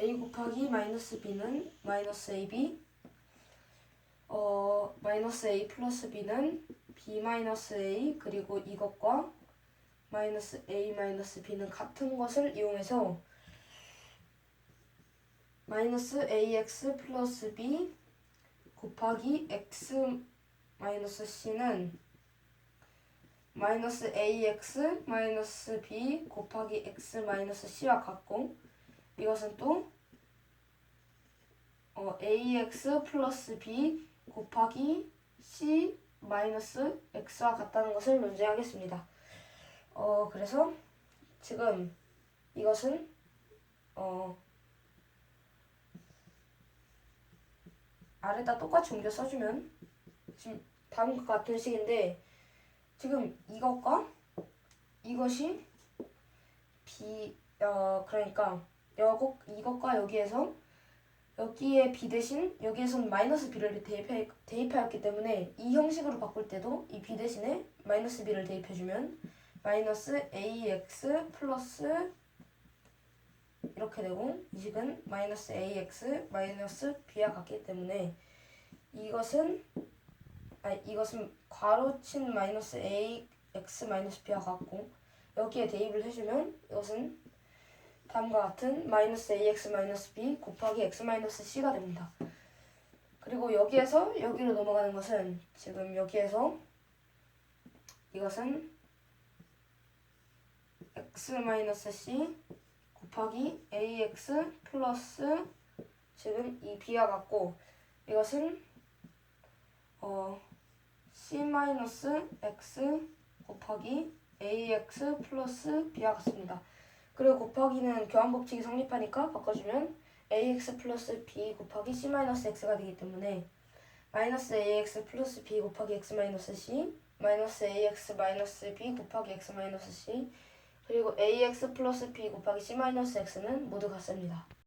a 곱하기 마이너스 b는 마이너스 ab 어 마이너스 a 플러스 b는 b 마이너스 a 그리고 이것과 마이너스 a 마이너스 b는 같은 것을 이용해서 마이너스 ax 플러스 b 곱하기 x 마이너스 c는 마이너스 ax 마이너스 b 곱하기 x 마이너스 c와 같고 이것은 또 어, ax 플러스 b 곱하기 c 마이너스 x와 같다는 것을 논쟁하겠습니다. 어 그래서 지금 이것은 어 아래다 똑같이 옮겨 써주면 지금 다음과 같은 식인데 지금 이것과 이것이 b 어 그러니까 여거 이것과 여기에서 여기에 b 대신 여기에선 마이너스 b를 대입해, 대입하였기 때문에 이 형식으로 바꿀 때도 이 b 대신에 마이너스 b를 대입해주면 마이너스 ax 플러스 이렇게 되고 이 식은 마이너스 ax 마이너스 b와 같기 때문에 이것은 아 이것은 괄호친 마이너스 ax 마이너스 b와 같고 여기에 대입을 해주면 이것은 다음과 같은 마이너스 ax 마이너스 b 곱하기 x 마이너스 c가 됩니다. 그리고 여기에서 여기로 넘어가는 것은 지금 여기에서 이것은 x 마이너스 c 곱하기 ax 플러스 지금 이 b와 같고 이것은 어 c 마이너스 x 곱하기 ax 플러스 b와 같습니다. 그리고 곱하기는 교환 법칙이 성립하니까 바꿔주면 ax 플러스 b 곱하기 c 마이너스 x가 되기 때문에 마이너스 ax 플러스 b 곱하기 x 마이너스 c 마이너스 ax 마이너스 b 곱하기 x 마이너스 c 그리고 ax 플러스 b 곱하기 c 마이너스 x는 모두 같습니다.